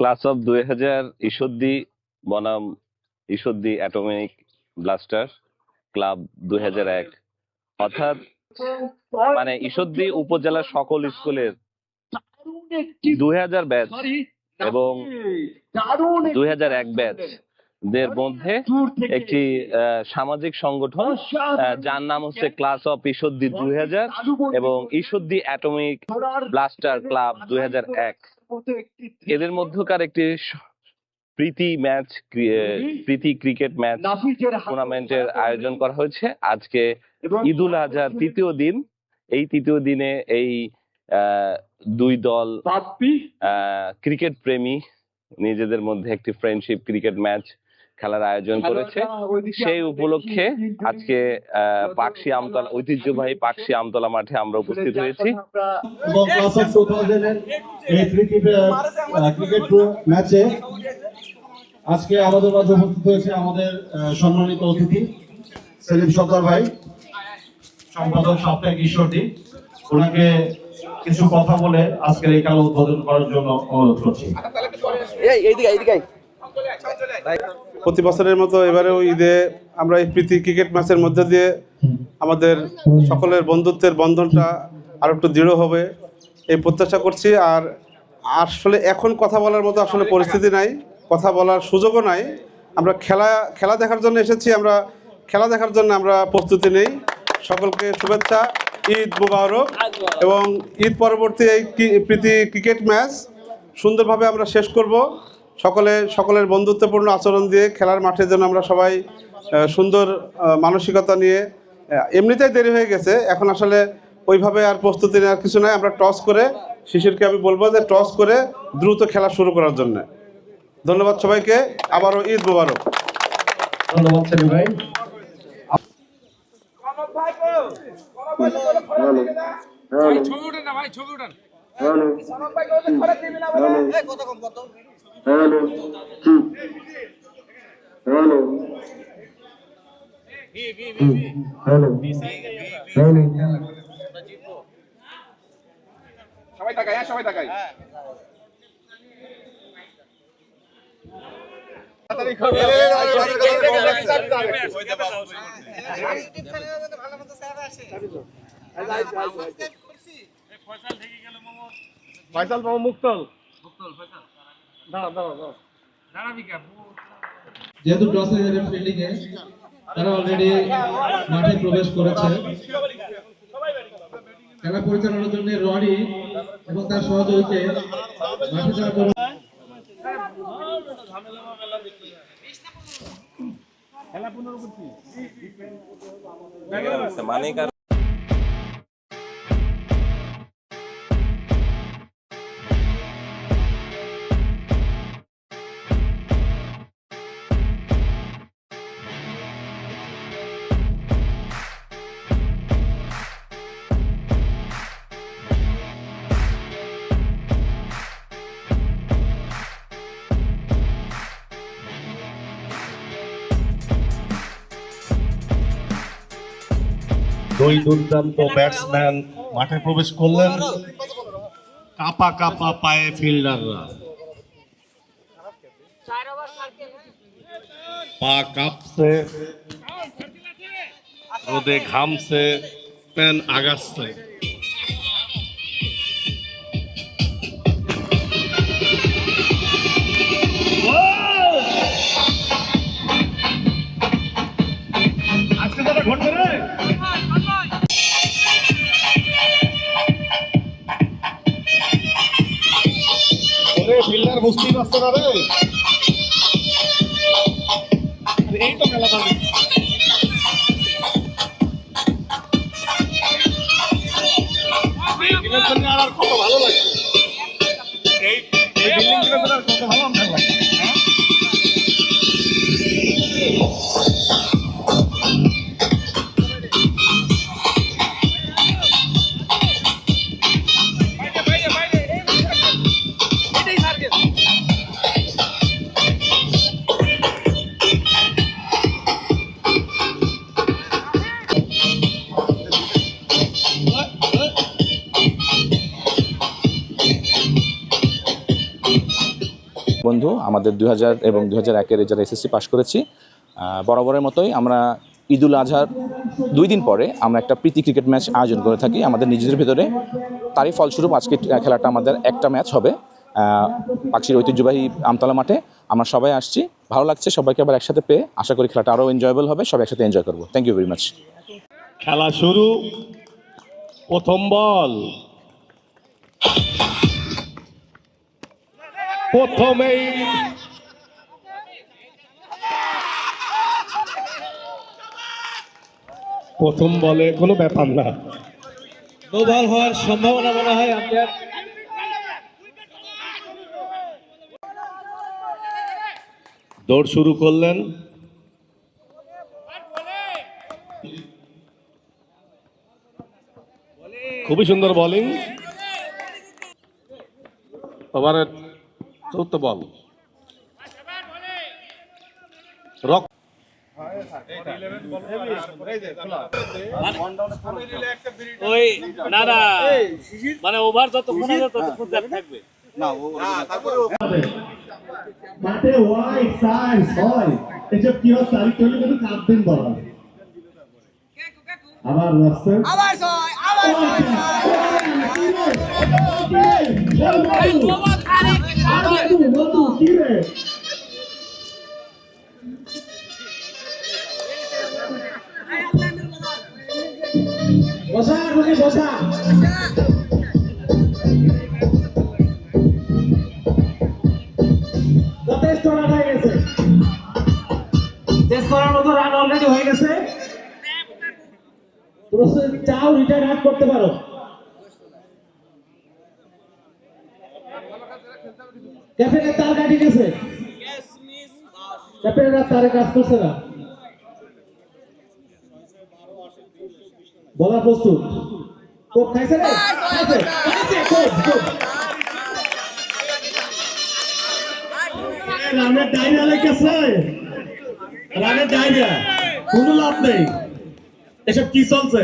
Class of দুই হাজার ঈশ্বরদী বনাম ঈশ্বরদী অ্যাটমিক ব্লাস্টার ক্লাব দুই হাজার এক। অর্থাৎ মানে ঈশ্বরদী উপজেলার সকল স্কুলের দুই হাজার ব্যাচ এবং দুই হাজার এক ব্যাচ দের মধ্যে একটি সামাজিক সংগঠন যার নাম হচ্ছে ক্লাস অফ ঈশ্বরদী দুই হাজার এবং ঈশ্বরদী অ্যাটমিক ব্লাস্টার ক্লাব দুই হাজার এক। এদের মধ্যকার একটি প্রীতি ম্যাচ প্রীতি ক্রিকেট ম্যাচ টুর্নামেন্টের আয়োজন করা হয়েছে। আজকে ঈদুল আজহার তৃতীয় দিন। এই তৃতীয় দিনে এই দুই দল আহ, ক্রিকেট প্রেমী। নিজেদের মধ্যে একটি ফ্রেন্ডশিপ ক্রিকেট ম্যাচ খেলার আয়োজন করেছে। সেই উপলক্ষে আজকে পাকশি আমতলা ঐতিহ্যবাহী পাকশি আমতলা মাঠে আমরা উপস্থিত হয়েছি। ম্যাচে আজকে আমাদের মাঝে উপস্থিত হয়েছে আমাদের সম্মানিত অতিথি সেলিম সর্দার ভাই সম্পাদক সাপ্তাহিক ঈশ্বরদী ওনাকে কিছু কথা বলে আজকের এই খেলা উদ্বোধন করার জন্য অনুরোধ করছি। প্রতি বছরের মতো এবারেও ঈদে আমরা এই প্রীতি ক্রিকেট ম্যাচের মধ্যে দিয়ে আমাদের সকলের বন্ধুত্বের বন্ধনটা আরও একটু দৃঢ় হবে, এই প্রত্যাশা করছি। আর আসলে এখন কথা বলার মতো আসলে পরিস্থিতি নাই, কথা বলার সুযোগও নাই। আমরা খেলা খেলা দেখার জন্য এসেছি, আমরা খেলা দেখার জন্য আমরা প্রস্তুতি নেই। সকলকে শুভেচ্ছা, ঈদ মুবারক এবং ঈদ পরবর্তী এই প্রীতি ক্রিকেট ম্যাচ সুন্দরভাবে আমরা শেষ করব। সকলে সকলের বন্ধুত্বপূর্ণ আচরণ দিয়ে খেলার মাঠে যেন আমরা সবাই সুন্দর মানসিকতা নিয়ে এমনিতেই দেরি হয়ে গেছে। এখন আসলে ওইভাবে আর প্রস্তুতি নেওয়ার কিছু নাই। আমরা টস করে শিশিরকে আমি বলব যে টস করে দ্রুত খেলা শুরু করার জন্য। ধন্যবাদ সবাইকে। আবারও ঈদ মুবারক। ধন্যবাদ সেলিম ভাই। ভাই ছবি উঠেন না ভাই ছবি উঠেন। সবাই তাকাই হ্যাঁ সবাই তাকাই ফয়সাল মামা। মুক্তল দাঁড়াবি কে যেহেতু টসে হেরে ফিল্ডিং এ তারা অলরেডি মাঠে প্রবেশ করেছে। খেলা পরিচালনার জন্য রনি এবং তার সহযোগীকে মাঠে যাওয়ার জন্য মানে দুই দুর্দান্ত ব্যাটসম্যান মাঠে প্রবেশ করলেন। কাপা কাপা পায়ে ফিল্ডাররা পা কাঁপছে রোদে ঘামছে প্যান আগাচ্ছে। বুঝতেই পারছে না রে? বন্ধু, আমাদের দুই হাজার এবং দুই হাজার একের যারা এসএসসি পাশ করেছি বরাবরের মতোই আমরা ঈদুল আজহার দুই দিন পরে আমরা একটা প্রীতি ক্রিকেট ম্যাচ আয়োজন করে থাকি। আমাদের নিজেদের ভিতরে তারই ফলস্বরূপ আজকে খেলাটা আমাদের একটা ম্যাচ হবে পাখির ঐতিহ্যবাহী আমতলা মাঠে। আমরা সবাই আসছি, ভালো লাগছে, সবাইকে আবার একসাথে পেয়ে আশা করি খেলাটা আরও এনজয়েবল হবে, সবাই একসাথে এনজয় করব। থ্যাংক ইউ ভেরি মাচ খেলা শুরু, প্রথম বল। প্রথমেই প্রথম বলে কোনো ব্যাপার না। নো বল হওয়ার সম্ভাবনা মনে হয় আম্পায়ার দৌড় শুরু করলেন। খুবই সুন্দর বোলিং ওভারের চতুর্থ বল। রক ওই না না। মানে ওভার যতক্ষণ আছে ততক্ষণ দেখ থাকবে। মাঠে ওয়াইড সাইজ হয় এসব কি হচ্ছে আমি চলে কিন্তু কাঁদবেন বলা আবার আবার ছয় আবার ছয় বন্ধু কি রে বসা রুনি বসা আউট করতে পারো। তার গেছে। কাজ করছে না। বলার প্রস্তুত। কোপ খাইছে রানের লেগেছে রানের ডায়রিয়া কোনো লাভ নেই। এসব কি চলছে?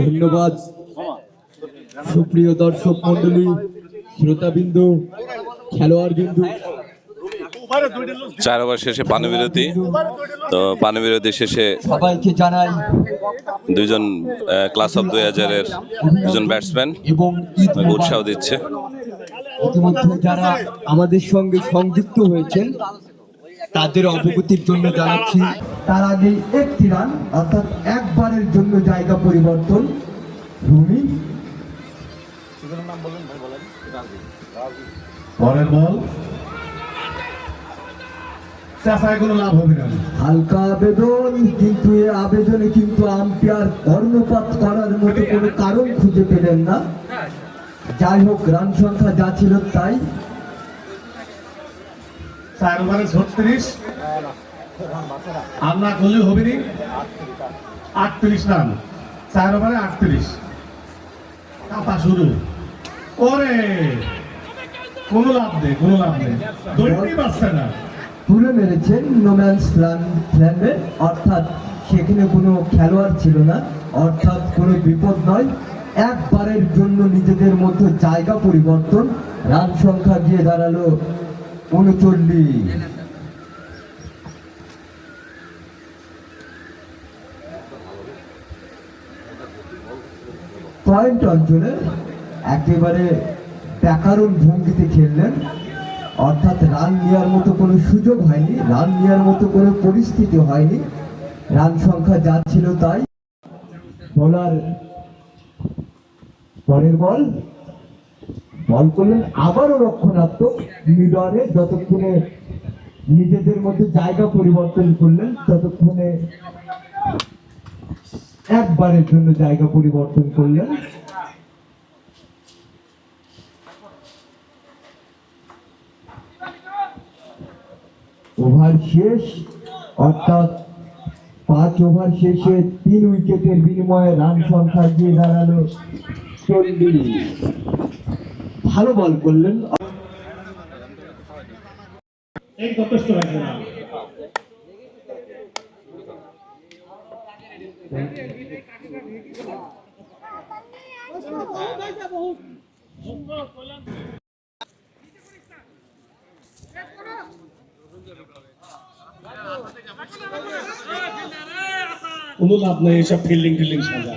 ধন্যবাদ। সুপ্রিয় দর্শক মন্ডলী শ্রোতাবিন্দু খেলোয়াড় বিন্দু চার ওভার শেষে পানি বিরতি তো পানি বিরতি শেষে সবাইকে জানাই দুইজন ক্লাস অফ দুই হাজারের দুজন ব্যাটসম্যান এবং উৎসাহ দিচ্ছে। ইতিমধ্যে যারা আমাদের সঙ্গে সংযুক্ত হয়েছেন তাদের অবগতির জন্য জানাচ্ছি তার আগে একটি রান অর্থাৎ একবারের জন্য জায়গা পরিবর্তন। রুমি। পরের বল। চাষায় কোনো লাভ হবে না। হালকা আবেদন কিন্তু এই আবেদনে কিন্তু আম্পায়ার কর্ণপাত করার মতো কোনো কারণ খুঁজে পেলেন না। যাই হোক রান সংখ্যা যা ছিল তাই। চার ওভারে ছত্রিশ। আর না করলে হবে নি। আটত্রিশ রান। চার ওভারে আটত্রিশ। কাপা শুরু। ওরে! কোনো লাভ নেই, কোনো লাভ নেই। না। তুলে মেরেছেন নোম্যান্স ফ্ল্যান্ডে অর্থাৎ সেখানে কোনো খেলোয়াড় ছিল না। অর্থাৎ কোনো বিপদ নয়। একবারের জন্য নিজেদের মধ্যে জায়গা পরিবর্তন। রান সংখ্যা গিয়ে দাঁড়াল উনচল্লিশ। পয়েন্ট অঞ্চলে একেবারে ব্যাকরণ ভঙ্গিতে খেললেন। অর্থাৎ রান নেওয়ার মতো কোনো সুযোগ হয়নি, রান নেওয়ার মতো কোনো পরিস্থিতি হয়নি। রান সংখ্যা যা ছিল তাই। বলার পরের বল। বল করলেন আবারও রক্ষণাত্মক মিডরে যতক্ষণে নিজেদের মধ্যে জায়গা পরিবর্তন করলেন, ততক্ষণে একবারের জন্য জায়গা পরিবর্তন করলেন। ওভার শেষ অর্থাৎ পাঁচ ওভার শেষে তিন উইকেটের বিনিময়ে রান সংখ্যা গিয়ে দাঁড়াল চল্লিশ। ভালো বল করলেন। কোনো লাভ নাই এসব ফিল্ডিং টিল্ডিং সাজা।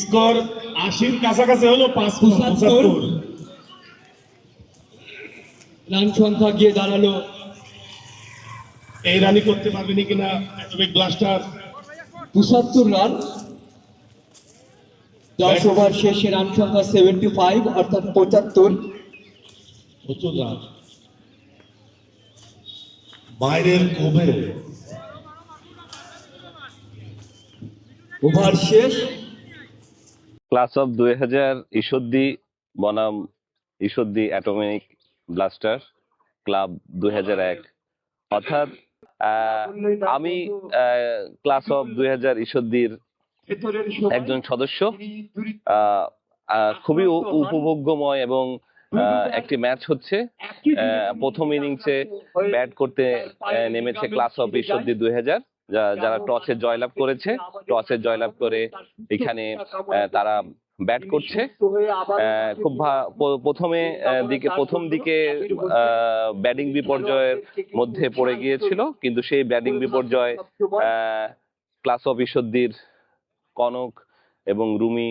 স্কোর আশির কাছাকাছি হলো পাঁচ পঁচাত্তর। রান সংখ্যা গিয়ে দাঁড়াল। এই রানি করতে পারবেনি কিনা ব্লাস্টার। পঁচাত্তর রান। দশ ওভার শেষে রান সংখ্যা সেভেন্টি ফাইভ অর্থাৎ পঁচাত্তর। প্রচুর রান। বাইরের কোভে ওভার শেষ। ক্লাস অফ দুই হাজার ঈশ্বরদী বনাম ঈশ্বরদী অ্যাটমিক ব্লাস্টার ক্লাব দুই হাজার এক। অর্থাৎ আহ, আমি ক্লাস অফ দুই হাজার ঈশ্বরদীর একজন সদস্য খুবই উপভোগ্যময় এবং একটি ম্যাচ হচ্ছে প্রথম ইনিংসে ব্যাট করতে নেমেছে ক্লাস অফ ঈশ্বরদী দুই হাজার যারা টসে জয়লাভ করেছে টসে জয়লাভ করে এখানে তারা ব্যাট করছে খুব প্রথমে দিকে, প্রথম দিকে ব্যাটিং বিপর্যয়ের মধ্যে পড়ে গিয়েছিল, কিন্তু সেই ব্যাটিং বিপর্যয় ক্লাস অফ ঈশ্বরদীর কনক এবং রুমি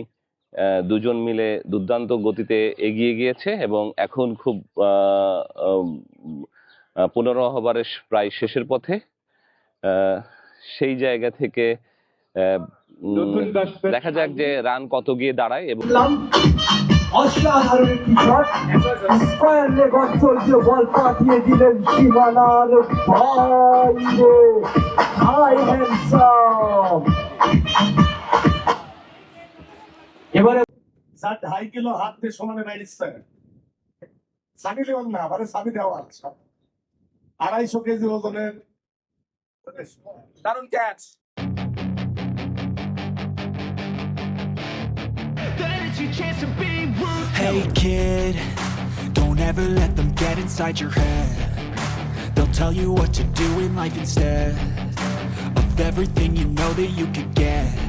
দুজন মিলে দুর্দান্ত গতিতে এগিয়ে গিয়েছে এবং এখন খুব পনেরো ওভারের প্রায় শেষের পথে সেই জায়গা থেকে দেখা যাক যে রান কত গিয়ে দাঁড়ায় এবং অসাধারণ একটি লেগ অঞ্চলকে বল পাঠিয়ে দিলেন সীমানার বাইরে। হাই হ্যান্ডসাম এবারে স্যার ঢাই কিলো হাত দিয়ে সমানে মাইলিস সানি লেওয়াল না আবার সানি দেওয়া আছে আড়াইশো কেজি ওজনের দারুণ catch Hey kid, don't ever let them get inside your head. They'll tell you what to do in life instead of everything you know that you could get.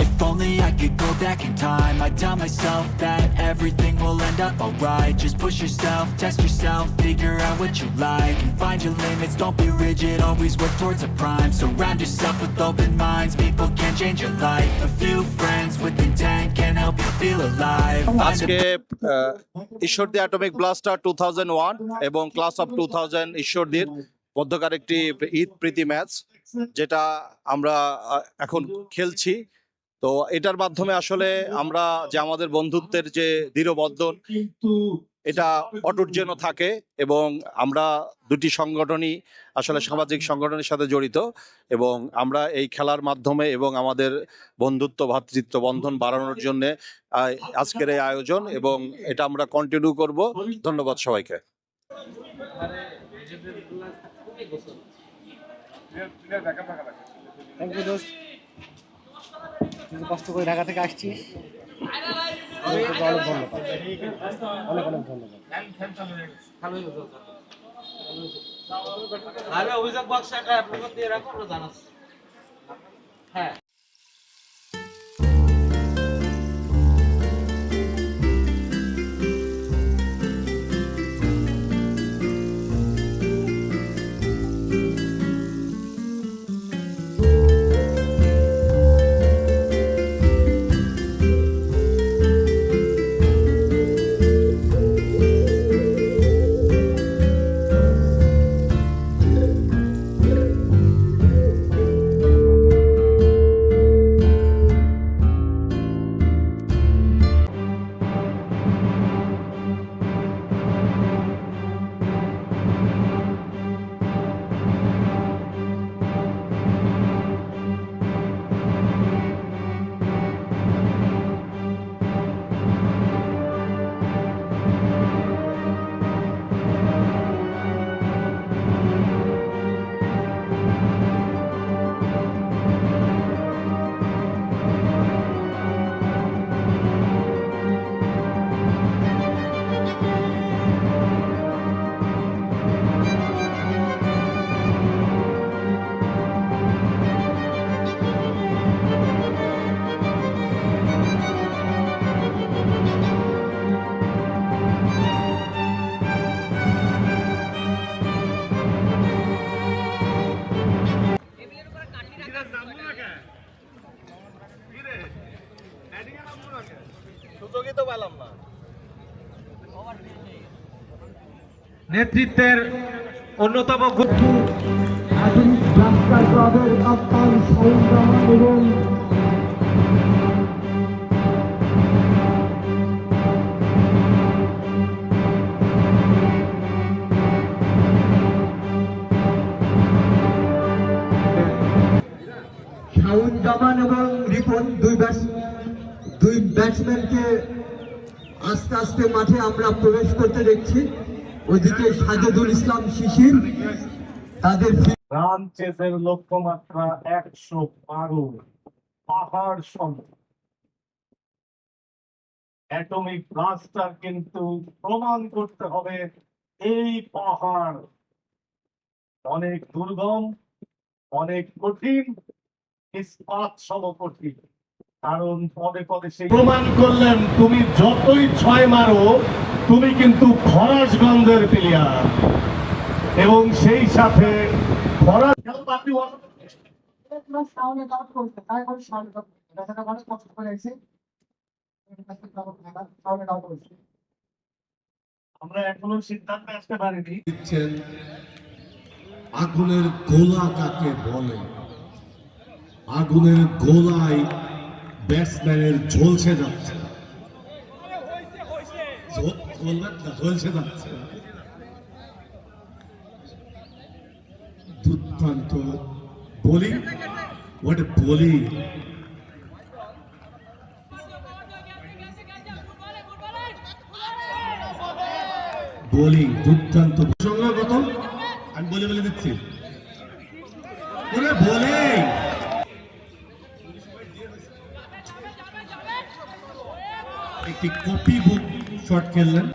If only I could go back in time I'd tell myself that everything will end up alright Just push yourself, test yourself, figure out what you like And find your limits, don't be rigid, always work towards a prime Surround yourself with open minds, people can change your life A few friends with intent can help you feel alive Find a আজকে আহ, Ishwardi atomic blaster two one এবং class of two thousand ঈশ্বরদীর মধ্যকার একটি ঈদ প্রীতি match যেটা আমরা আহ, এখন খেলছি তো এটার মাধ্যমে আসলে আমরা যে আমাদের বন্ধুত্বের যে দৃঢ়বন্ধন কিন্তু এটা অটুট যেন থাকে এবং আমরা দুটি সংগঠনই আসলে সামাজিক সংগঠনের সাথে জড়িত এবং আমরা এই খেলার মাধ্যমে এবং আমাদের বন্ধুত্ব, ভাতৃত্ব, বন্ধন বাড়ানোর জন্য আজকের এই আয়োজন এবং এটা আমরা কন্টিনিউ করব। ধন্যবাদ সবাইকে। কষ্ট করে ঢাকা থেকে আসছিস অনেক ধন্যবাদ। অনেক অনেক ধন্যবাদ। অভিযোগ রাখো জানাচ্ছি। হ্যাঁ। নেতৃত্বের অন্যতম আধুনিক এবং দুই দুই ব্যাটসম্যানকে আস্তে আস্তে মাঠে আমরা প্রবেশ করতে দেখছি। ওইদিকে সাজেদুল ইসলাম শিশির তাদের রান চেসের লক্ষ্যমাত্রা একশো বারো পাহাড় সম অ্যাটমিক ব্লাস্টার কিন্তু প্রমাণ করতে হবে এই পাহাড় অনেক দুর্গম অনেক কঠিন ইস্পাত সম কঠিন কারণ পদে পদে সেই প্রমাণ করলেন তুমি যতই ছয় মারো তুমি কিন্তু খরাসগঞ্জের প্লেয়ার। এবং সেই সাথে খরাস আমরা এখনও সিদ্ধান্তে আসতে পারিনি। দিচ্ছেন আগুনের গোলা কাকে বলে? আগুনের গোলায় ব্যাটসম্যানের ঝলসে যাচ্ছে। ঝলবে না, ঝলসে যাচ্ছে দুর্দান্ত বোলিং হোয়াট বোলিং বোলিং দুর্দান্ত. সংগ্রহ কত? আমি বলে বলে দিচ্ছি। বোলিং একটি কপি বুক শট খেললেন